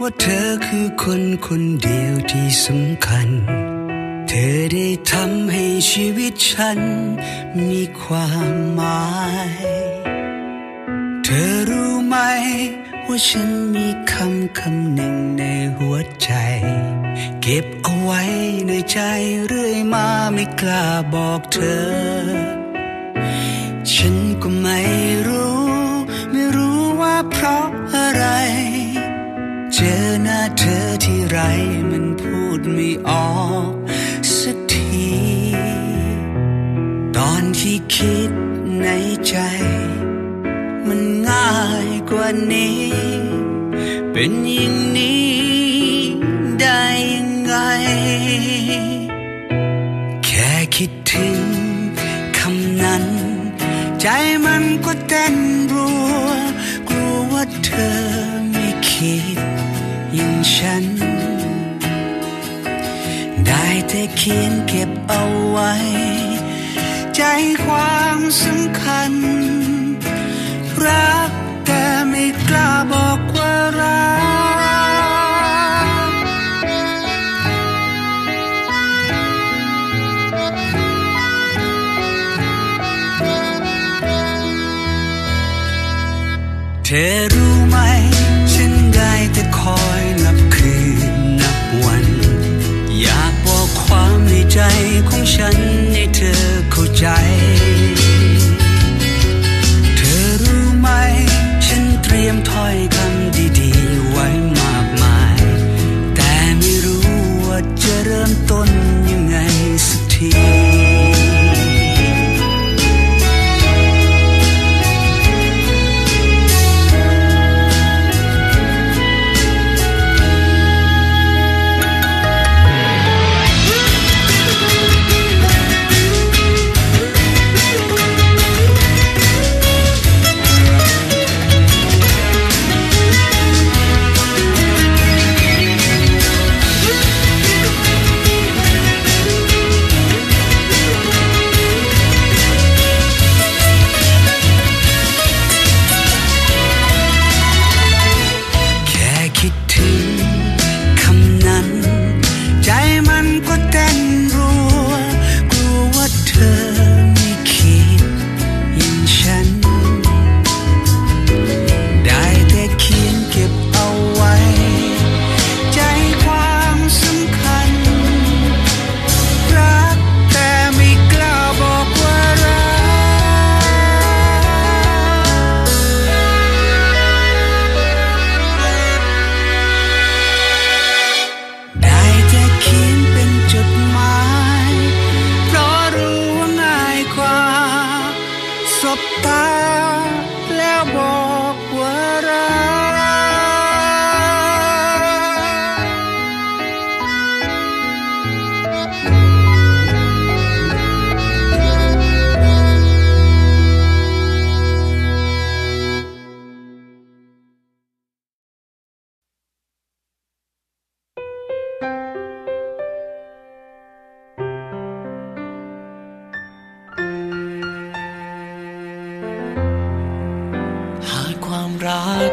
ว่าเธอคือคนคนเดียวที่สำคัญ เธอได้ทำให้ชีวิตฉัน มีความหมาย เธอรู้ไหม ว่าฉันมีคำคำหนึ่งในหัวใจ เก็บเอาไว้ในใจเรื่อยมาไม่กล้าบอกเธอ ฉันก็ไม่รู้ ไม่รู้ว่าเพราะอะไร เจอหน้าเธอที่ไรมันพูดไม่ออกสักที ตอนที่คิดในใจ มันง่ายกว่านี้ เป็นอย่างนี้ได้ยังไง แค่คิดถึงคำนั้น ใจมันก็เต้นรัวกลัว ว่าเธอไม่คิดอย่างฉัน ได้แต่เขียนเก็บเอาไว้ ใจความสำคัญ รักแต่ไม่กล้าบอกว่ารัก เธอรู้ไหม ฉันได้แต่คอยนับคืนนับวัน อยากบอกความในใจของฉันให้เธอเข้าใจ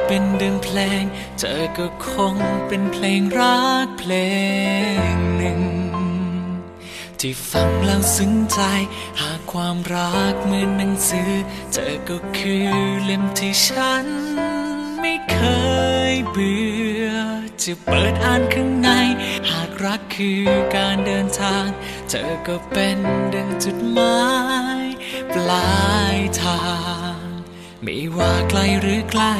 เป็นดึงเพลง เธอก็คงเป็นเพลงรักเพลงหนึ่ง ที่ฟังแล้วซึ้งใจ หากความรักเหมือนหนังสือ เธอก็คือเล่มที่ฉัน ไม่เคยเบื่อ จะเปิดอ่านข้างใน หากรักคือการเดินทาง เธอก็เป็นเดังจุดหมาย ปลายทาง ไม่ว่าไกลหรือใกล้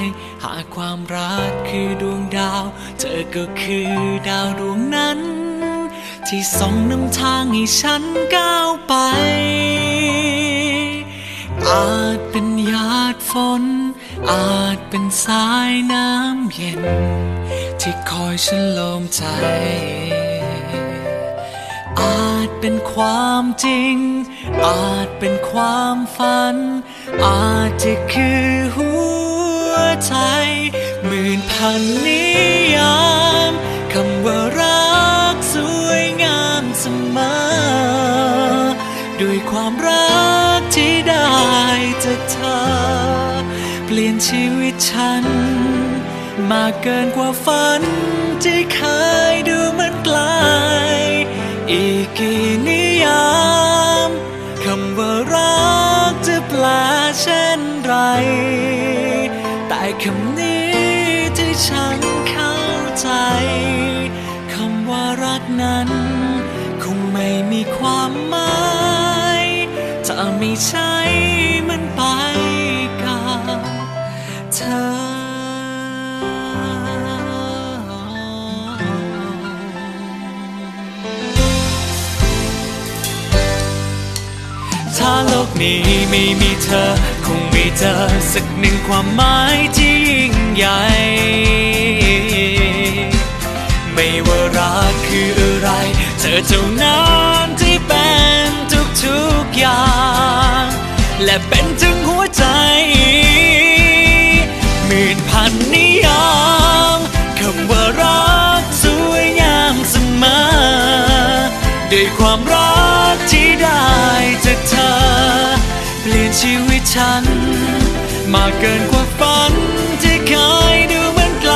หากความรักคือดวงดาว เธอก็คือดาวดวงนั้น ที่ส่องนำทางให้ฉันก้าวไป อาจเป็นหยาดฝน อาจเป็นสายน้ำเย็น ที่คอยฉันโลมใจ อาจเป็นความจริง อาจเป็นความฝัน อาจจะคือหัวใจหมื่นพันนิยามคำว่ารักสวยงามเสมอด้วยความรักที่ได้จากเธอ เปลี่ยนชีวิตฉัน มากเกินกว่าฝันที่เคยดูมือนไกลอีกกี่นิ คำนี้ที่ฉันเข้าใจคำว่ารักนั้น คงไม่มีความหมายถ้าไม่ใช่มันไปกับเธอถ้าโลกนี้ไม่มีเธอ ไม่เจอสักหนึ่งความหมายที่ยิ่งใหญ่ ไม่ว่ารักคืออะไร เธอเท่านั้นที่เป็นทุกๆอย่าง และเป็นถึงหัวใจหมื่นพันนิยามคำว่ารักสวยงามเสมอด้วยความรักที่ได้จากเธอ ปลี่ยนชีวิตฉัน มากเกินกว่าฝันที่เคยดูเหมือนไกล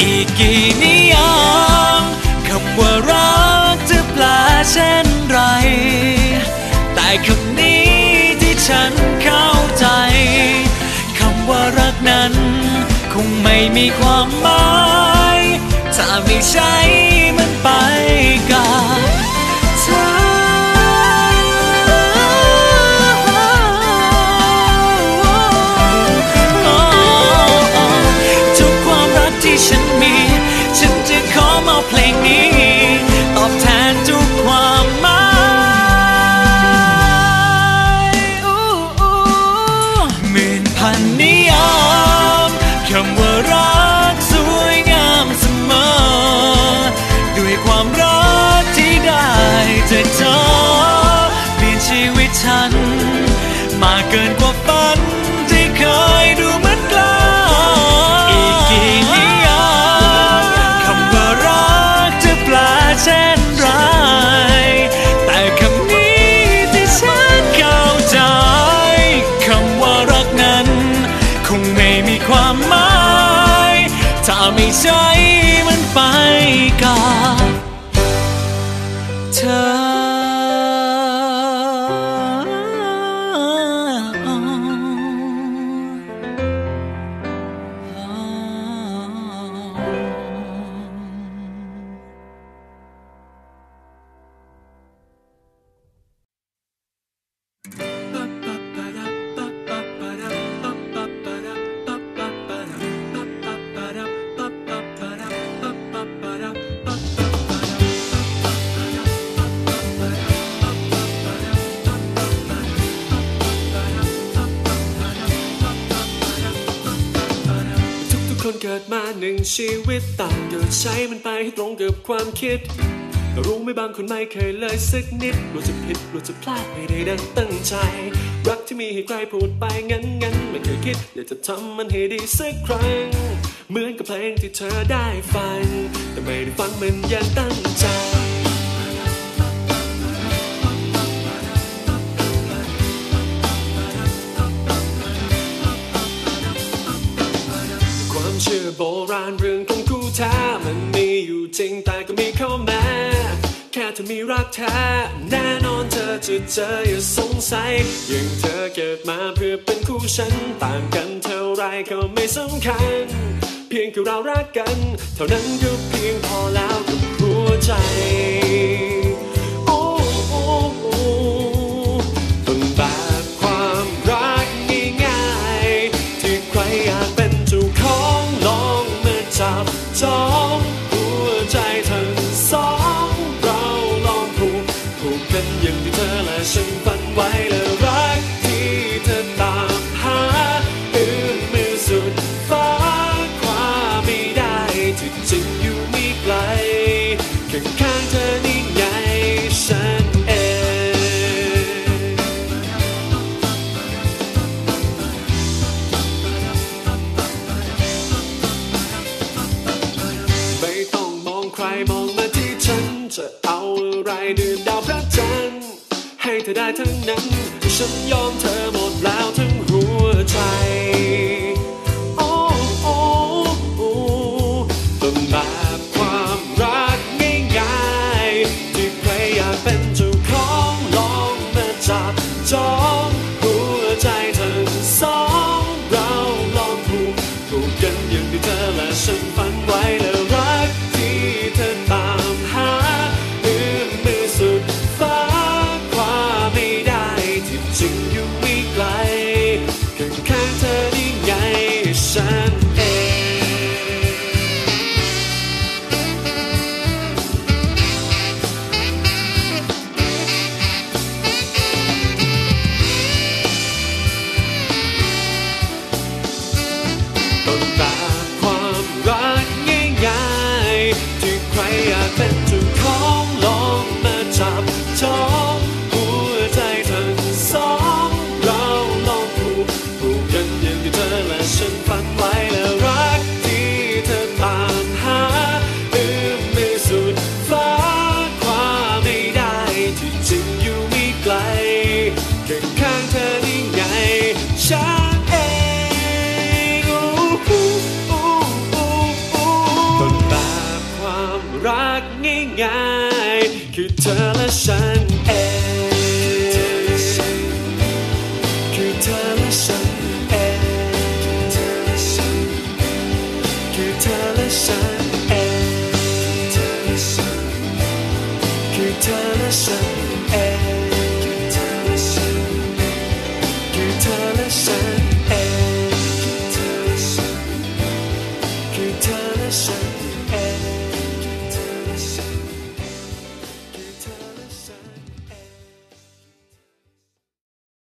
อีกกี่นิยามคำว่ารักจะแปลเช่นไร แต่คำนี้ที่ฉันเข้าใจคำว่ารักนั้น คงไม่มีความหมาย ถ้าไม่ใช่ เกิดมาหนึ่งชีวิตต่างเกิดใช้มันไปให้ตรงกับความคิดก็รู้ไม่บางคนไม่เคยเลยสักนิดกลัวจะผิดกลัวจะพลาดไม่ได้ดังตั้งใจ รักที่มีให้ใครพูดไปงั้นงั้นไม่เคยคิดอยากจะทำมันให้ดีสักครั้ง เหมือนกับเพลงที่เธอได้ฟัง แต่ไม่ได้ฟังมันอย่างตั้งใจ ราณเรื่องของคู่แท้มันมีอยู่จริงแต่ก็มีข้อแม้แค่เธอมีรักแท้แน่นอนเธอจะเจออย่าสงสัยอย่างเธอเกิดมาเพื่อเป็นคู่ฉันต่างกันเท่าไรก็ไม่สำคัญ เพียงแค่เรารักกัน เท่านั้นก็เพียงพอแล้วกับหัวใจ มา ฉัน ๆคือเธอแล